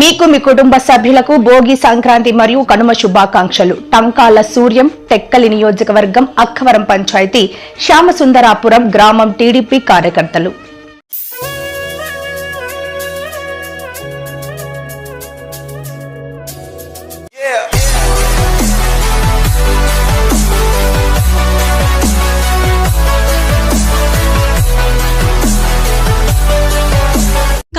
మీకు మీ కుటుంబ సభ్యులకు భోగి సంక్రాంతి మరియు కనుమ శుభాకాంక్షలు. టంకాల సూర్యం టెక్కలి నియోజకవర్గం అక్కవరం పంచాయతీ శ్యామసుందరాపురం గ్రామం టీడీపీ కార్యకర్తలు.